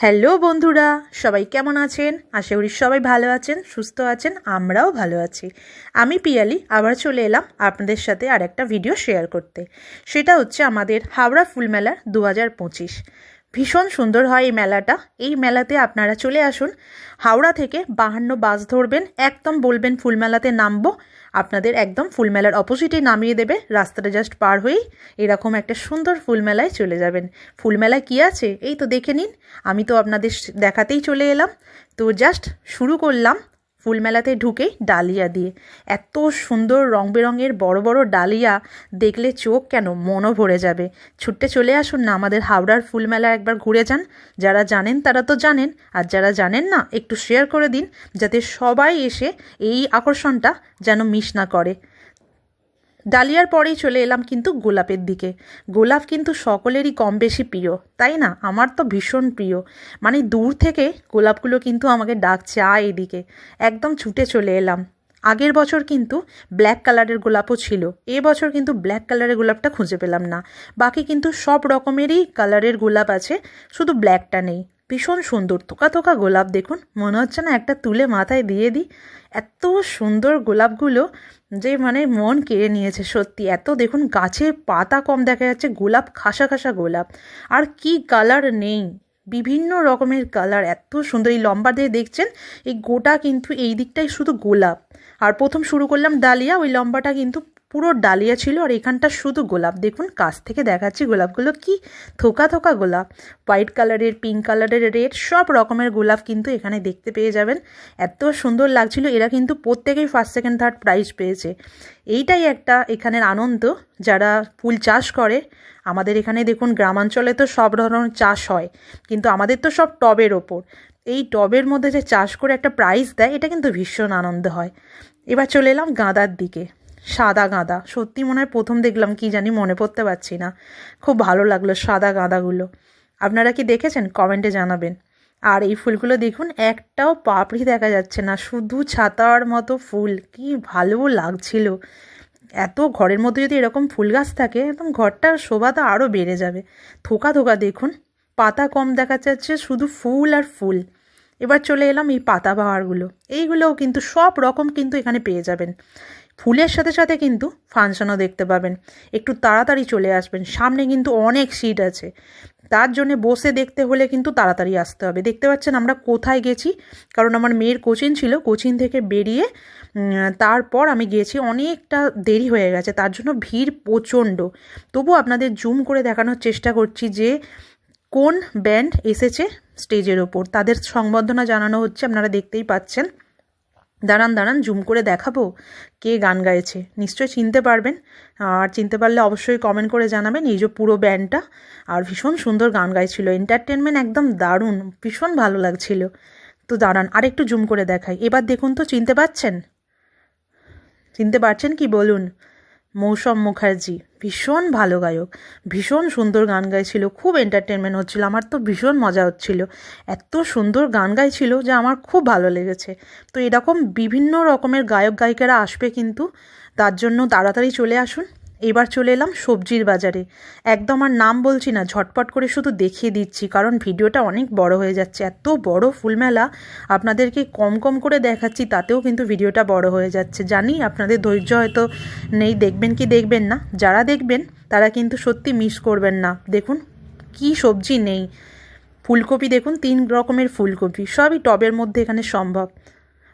Hello বন্ধুরা, সবাই কেমন আছেন? আশা করি সবাই ভালো আছেন, সুস্থ আছেন, আমরাও ভালো আছি। আমি পিয়ালি, আবার চলে এলাম আপনাদের সাথে আর একটা ভিডিও শেয়ার করতে। সেটা হচ্ছে আমাদের হাওড়া ফুলমেলার দু হাজার পঁচিশ। ভীষণ সুন্দর হয় এই মেলাটা। এই মেলাতে আপনারা চলে আসুন। হাওড়া থেকে বাহান্ন বাস ধরবেন, একদম বলবেন ফুলমেলাতে নামবো। আপনাদের একদম ফুলমেলার অপোজিটে নামিয়ে দেবে, রাস্তাটা জাস্ট পার হয়েই এরকম একটা সুন্দর ফুলমেলায় চলে যাবেন। ফুলমেলায় কী আছে? এই তো দেখে নিন। আমি তো আপনাদের দেখাতেই চলে এলাম। তো জাস্ট শুরু করলাম। ফুলমেলাতে ঢুকে ডালিয়া দিয়ে। এত সুন্দর রং বেরঙের বড় বড় ডালিয়া দেখলে চোখ কেন মনও ভরে যাবে। ছুটতে চলে আসুন না আমাদের হাওড়ার ফুলমেলা একবার ঘুরে যান। যারা জানেন তারা তো জানেন, আর যারা জানেন না, একটু শেয়ার করে দিন, যাতে সবাই এসে এই আকর্ষণটা যেন মিস না করে। ডালিয়ার পরেই চলে এলাম কিন্তু গোলাপের দিকে। গোলাপ কিন্তু সকলেরই কম বেশি প্রিয়, তাই না? আমার তো ভীষণ প্রিয়। মানে দূর থেকে গোলাপগুলো কিন্তু আমাকে ডাকছে আ এদিকে। একদম ছুটে চলে এলাম। আগের বছর কিন্তু ব্ল্যাক কালারের গোলাপও ছিল, এ বছর কিন্তু ব্ল্যাক কালারের গোলাপটা খুঁজে পেলাম না। বাকি কিন্তু সব রকমেরই কালারের গোলাপ আছে, শুধু ব্ল্যাকটা নেই। ভীষণ সুন্দর। থোকা থোকা গোলাপ দেখুন, মনে হচ্ছে না একটা তুলে মাথায় দিয়ে দিই। এত সুন্দর গোলাপগুলো, যে মানে মন কেড়ে নিয়েছে সত্যি। এত দেখুন গাছে পাতা কম দেখা যাচ্ছে, গোলাপ খাসা খাসা গোলাপ। আর কি কালার নেই, বিভিন্ন রকমের কালার। এত সুন্দর, এই লম্বা দিয়ে দেখছেন, এই গোটা কিন্তু এই দিকটাই শুধু গোলাপ। আর প্রথম শুরু করলাম ডালিয়া, ওই লম্বাটা কিন্তু পুরো ডালিয়া ছিল, আর এখানটা শুধু গোলাপ। দেখুন, কাছ থেকে দেখাচ্ছি গোলাপগুলো, কি থোকা থোকা গোলাপ। হোয়াইট কালারের পিঙ্ক কালারের রেড সব রকমের গোলাপ কিন্তু এখানে দেখতে পেয়ে যাবেন। এত সুন্দর লাগছিল, এরা কিন্তু প্রত্যেকেই ফার্স্ট সেকেন্ড থার্ড প্রাইজ পেয়েছে। এইটাই একটা এখানের আনন্দ, যারা ফুল চাষ করে। আমাদের এখানে দেখুন, গ্রামাঞ্চলে তো সব ধরনের চাষ হয়, কিন্তু আমাদের তো সব টবের ওপর। এই টবের মধ্যে যে চাষ করে একটা প্রাইজ দেয়, এটা কিন্তু ভীষণ আনন্দ হয়। এবার চলে এলাম গাঁদার দিকে। সাদা গাঁদা। সত্যি মনে হয় প্রথম দেখলাম, কি জানি মনে পড়তে পারছি না। খুব ভালো লাগল সাদা গাঁদাগুলো। আপনারা কি দেখেছেন? কমেন্টে জানাবেন। আর এই ফুলগুলো দেখুন, একটাও পাপড়ি দেখা যাচ্ছে না, শুধু ছাতার মতো ফুল। কি ভালো লাগছিল। এত ঘরের মধ্যে যদি এরকম ফুল গাছ থাকে একদম ঘরটার শোভাটা আরও বেড়ে যাবে। থোকা থোকা দেখুন, পাতা কম দেখা যাচ্ছে, শুধু ফুল আর ফুল। এবার চলে এলাম এই পাতাবাহারগুলো এইগুলোও কিন্তু সব রকম কিন্তু এখানে পেয়ে যাবেন। ফুলের সাথে সাথে কিন্তু ফাংশনও দেখতে পাবেন। একটু তাড়াতাড়ি চলে আসবেন। সামনে কিন্তু অনেক সিট আছে। তার জন্য বসে দেখতে হলে কিন্তু তাড়াতাড়ি আসতে হবে। দেখতে পাচ্ছেন আমরা কোথায় গেছি? কারণ আমার মেয়ের কোচিং ছিল। কোচিং থেকে বেরিয়ে তারপর আমি গেছি অনেকটা দেরি হয়ে গেছে। তার জন্য ভিড় প্রচণ্ড। তবু আপনাদের জুম করে দেখানোর চেষ্টা করছি যে কোন ব্যান্ড এসেছে স্টেজের ওপর। তাদের সংবর্ধনা জানানো হচ্ছে, আপনারা দেখতেই পাচ্ছেন। দাঁড়ান দাঁড়ান, জুম করে দেখাবো কে গান গাইছে। নিশ্চয়ই চিনতে পারবেন। আর চিনতে পারলে অবশ্যই কমেন্ট করে জানাবেন এই যে পুরো ব্যান্ডটা আর ভীষণ সুন্দর গান গাইছিল। এন্টারটেনমেন্ট একদম দারুণ, ভীষণ ভালো লাগছিল। তো দাঁড়ান আর একটু জুম করে দেখাই। এবার দেখুন তো, চিনতে পারছেন চিনতে পারছেন কি? বলুন। মৌসম মুখার্জি, ভীষণ ভালো গায়ক, ভীষণ সুন্দর গান গাইছিল, খুব এন্টারটেনমেন্ট হচ্ছিল, আমার তো ভীষণ মজা হচ্ছিল। এত সুন্দর গান গাইছিল যে আমার খুব ভালো লেগেছে। তো এরকম বিভিন্ন রকমের গায়ক গায়িকারা আসবে কিন্তু, তার জন্য তাড়াতাড়ি চলে আসুন। এবার চলে এলাম সবজির বাজারে। একদম আর নাম বলছি না, ঝটপট করে শুধু দেখিয়ে দিচ্ছি, কারণ ভিডিওটা অনেক বড় হয়ে যাচ্ছে। এত বড় ফুলমেলা, আপনাদেরকে কম কম করে দেখাচ্ছি, তাতেও কিন্তু ভিডিওটা বড় হয়ে যাচ্ছে। জানি আপনাদের ধৈর্য হয়তো নেই, দেখবেন কি দেখবেন না। যারা দেখবেন, তারা কিন্তু সত্যি মিস করবেন না। দেখুন, কি সবজি নেই। ফুলকপি দেখুন, তিন রকমের ফুলকপি, সবই টবের মধ্যে এখানে সম্ভব।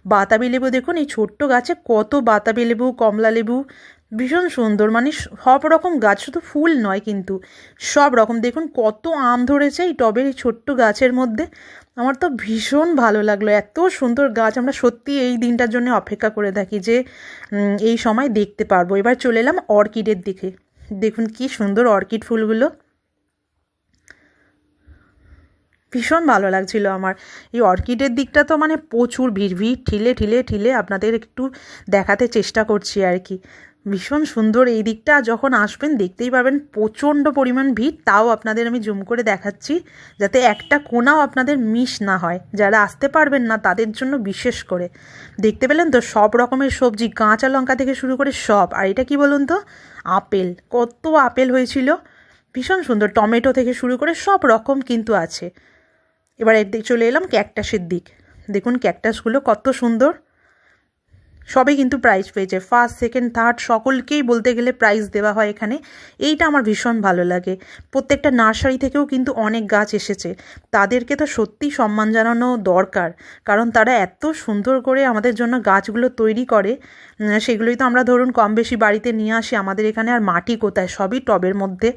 বাতাবি লেবু দেখুন, এই ছোট্ট গাছে কত বাতাবি লেবু, কমলা লেবু ভীষণ সুন্দর। মানে সব রকম গাছ, শুধু ফুল নয় কিন্তু, সব রকম। দেখুন কত আম ধরেছে এই টবের এই ছোট্ট গাছের মধ্যে। আমার তো ভীষণ ভালো লাগল। এত সুন্দর গাছ। আমরা সত্যি এই দিনটার জন্য অপেক্ষা করে থাকি যে এই সময় দেখতে পারব। এবার চলে এলাম অর্কিডের দিকে। দেখুন কি সুন্দর অর্কিড ফুলগুলো। ভীষণ ভালো লাগছিল আমার। এই অর্কিডের দিকটা তো মানে প্রচুর ভিড় ভিড়, ঠিলে ঠিলে ঠিলে আপনাদের একটু দেখাতে চেষ্টা করছি আর কি। ভীষণ সুন্দর এই দিকটা। যখন আসবেন, দেখতেই পাবেন প্রচণ্ড পরিমাণ ভিড়। তাও আপনাদের আমি জুম করে দেখাচ্ছি, যাতে একটা কোনাও আপনাদের মিস না হয়। যারা আসতে পারবেন না, তাদের জন্য বিশেষ করে। দেখতে পেলেন তো, সব রকমের সবজি, কাঁচা লঙ্কা থেকে শুরু করে সব। আর এটা কি বলুন তো? আপেল। কত আপেল হয়েছিল। ভীষণ সুন্দর। টমেটো থেকে শুরু করে সব রকম কিন্তু আছে। এবার এর দিকে চলে এলাম ক্যাকটাসের দিক। দেখুন, ক্যাকটাসগুলো কত সুন্দর। সবই কিন্তু প্রাইজ পেয়েছে ফার্স্ট সেকেন্ড থার্ড সকলকেই বলতে গেলে প্রাইজ দেওয়া হয় এখানে। এইটা আমার ভীষণ ভালো লাগে। প্রত্যেকটা নার্সারি থেকেও কিন্তু অনেক গাছ এসেছে। তাদেরকে তো সত্যি সম্মান জানানো দরকার। কারণ তারা এত সুন্দর করে আমাদের জন্য গাছগুলো তৈরি করে। সেগুলোই তো আমরা ধরুন কম বেশি বাড়িতে নিয়ে আসি। আমাদের এখানে আর মাটি কোথায়? সবই টবের মধ্যে।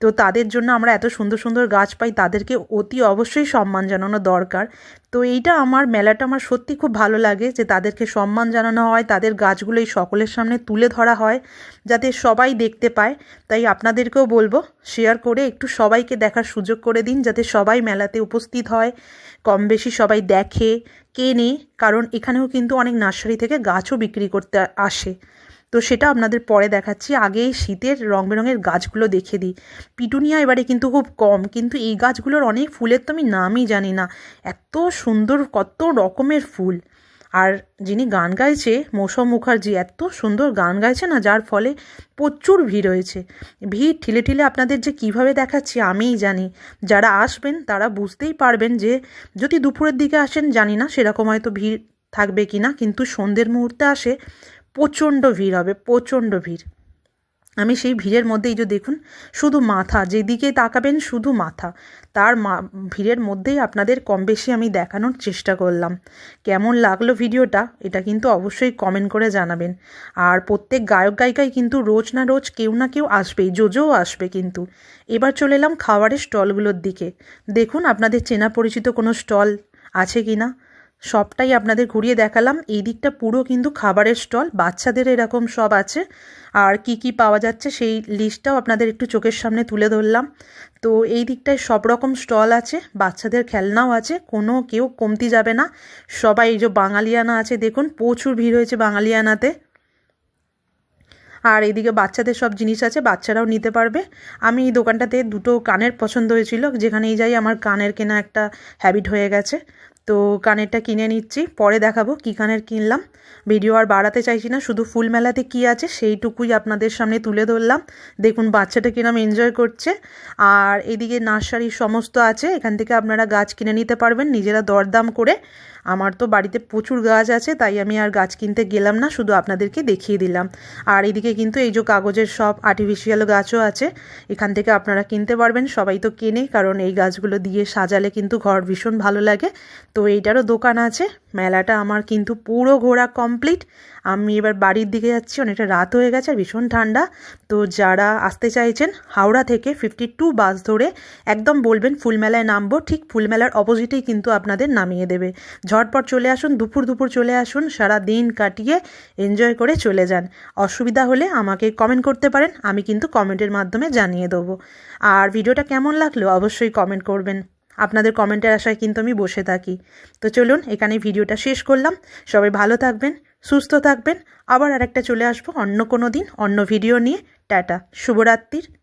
তো তাদের জন্য আমরা এত সুন্দর সুন্দর গাছ পাই, তাদেরকে অতি অবশ্যই সম্মান জানানো দরকার। তো এইটা আমার, মেলাটা আমার সত্যি খুব ভালো লাগে যে তাদেরকে সম্মান জানানো হয়, তাদের গাছগুলো এই সকলের সামনে তুলে ধরা হয়, যাতে সবাই দেখতে পায়। তাই আপনাদেরকেও বলব শেয়ার করে একটু সবাইকে দেখার সুযোগ করে দিন, যাতে সবাই মেলাতে উপস্থিত হয় কম বেশি সবাই দেখে, কেনে, কারণ এখানেও কিন্তু অনেক নার্সারি থেকে গাছও বিক্রি করতে আসে। তো সেটা আপনাদের পরে দেখাচ্ছি। আগে শীতের রং বেরঙের গাছগুলো দেখে দিই। পিটুনিয়া এবারে কিন্তু খুব কম, কিন্তু এই গাছগুলোর অনেক ফুলের তো আমি নামই জানি না। এত সুন্দর, কত রকমের ফুল। আর যিনি গান গাইছে, মৌসম মুখার্জি, এত সুন্দর গান গাইছে না, যার ফলে প্রচুর ভিড় হয়েছে। ভিড় ঠিলে ঠিলে আপনাদের যে কীভাবে দেখাচ্ছি আমিই জানি। যারা আসবেন, তারা বুঝতেই পারবেন যে যদি দুপুরের দিকে আসেন, জানি না সেরকম হয়তো ভিড় থাকবে কি না কিন্তু সন্ধ্যের মুহূর্তে আসে প্রচণ্ড ভিড় হবে, প্রচণ্ড ভিড়। আমি সেই ভিড়ের মধ্যেই যে দেখুন, শুধু মাথা, যেদিকে তাকাবেন শুধু মাথা। তার মা, ভিড়ের মধ্যেই আপনাদের কম বেশি আমি দেখানোর চেষ্টা করলাম। কেমন লাগল ভিডিওটা, এটা কিন্তু অবশ্যই কমেন্ট করে জানাবেন। আর প্রত্যেক গায়ক, গায়িকাই কিন্তু রোজ না রোজ কেউ না কেউ আসবেই, জোজোও আসবে কিন্তু। এবার চলে এলাম খাবারের স্টলগুলোর দিকে। দেখুন, আপনাদের চেনা পরিচিত কোনো স্টল আছে কি না সবটাই আপনাদের ঘুরিয়ে দেখালাম। এই দিকটা পুরো কিন্তু খাবারের স্টল, বাচ্চাদের এরকম সব আছে। আর কি কি পাওয়া যাচ্ছে সেই লিস্টটাও আপনাদের একটু চোখের সামনে তুলে ধরলাম। তো এই দিকটায় সব রকম স্টল আছে, বাচ্চাদের খেলনাও আছে, কোনো কেউ কমতি যাবে না। সবাই এই যে বাঙালিয়ানা আছে, দেখুন, প্রচুর ভিড় হয়েছে বাঙালিয়ানাতে। আর এদিকে বাচ্চাদের সব জিনিস আছে, বাচ্চারাও নিতে পারবে। আমি এই দোকানটাতে দুটো কানের পছন্দ হয়েছিল, যেখানেই যাই আমার কানের কেনা একটা হ্যাবিট হয়ে গেছে। তো কানেরটা কিনে নিচ্ছি, পরে দেখাবো কী কানের কিনলাম। ভিডিও আর বাড়াতে চাইছি না, শুধু ফুল মেলাতে কী আছে সেইটুকুই আপনাদের সামনে তুলে ধরলাম। দেখুন, বাচ্চাটা কিরম এনজয় করছে। আর এদিকে নার্সারি সমস্ত আছে, এখান থেকে আপনারা গাছ কিনে নিতে পারবেন, নিজেরা দরদাম করে। আমার তো বাড়িতে প্রচুর গাছ আছে, তাই আমি আর গাছ কিনতে গেলাম না, শুধু আপনাদেরকে দেখিয়ে দিলাম। আর এদিকে কিন্তু এই যে কাগজের সব আর্টিফিশিয়াল গাছও আছে, এখান থেকে আপনারা কিনতে পারবেন, সবাই তো কেনে, কারণ এই গাছগুলো দিয়ে সাজালে কিন্তু ঘর ভীষণ ভালো লাগে। তো এইটারও দোকান আছে মেলাটা আমার কিন্তু পুরো ঘোরা কমপ্লিট আমি এবার বাড়ির দিকে যাচ্ছি, অনেকটা রাত হয়ে গেছে আর ভীষণ ঠান্ডা। তো যারা আসতে চাইছেন হাওড়া থেকে ফিফটি টু বাস ধরে একদম বলবেন ফুলমেলায় নামবো, ঠিক ফুলমেলার অপোজিটেই কিন্তু আপনাদের নামিয়ে দেবে। ঝটপট চলে আসুন, দুপুর দুপুর চলে আসুন, সারা দিন কাটিয়ে এনজয় করে চলে যান। অসুবিধা হলে আমাকে কমেন্ট করতে পারেন, আমি কিন্তু কমেন্টের মাধ্যমে জানিয়ে দেবো। আর ভিডিওটা কেমন লাগল অবশ্যই কমেন্ট করবেন। আপনাদের কমেন্টের আশায় কিন্তু আমি বসে থাকি। তো চলুন এখানে ভিডিওটা শেষ করলাম। সবাই ভালো থাকবেন, সুস্থ থাকবেন। আবার আরেকটা চলে আসব অন্য কোনো দিন, অন্য ভিডিও নিয়ে। টাটা, শুভরাত্রির।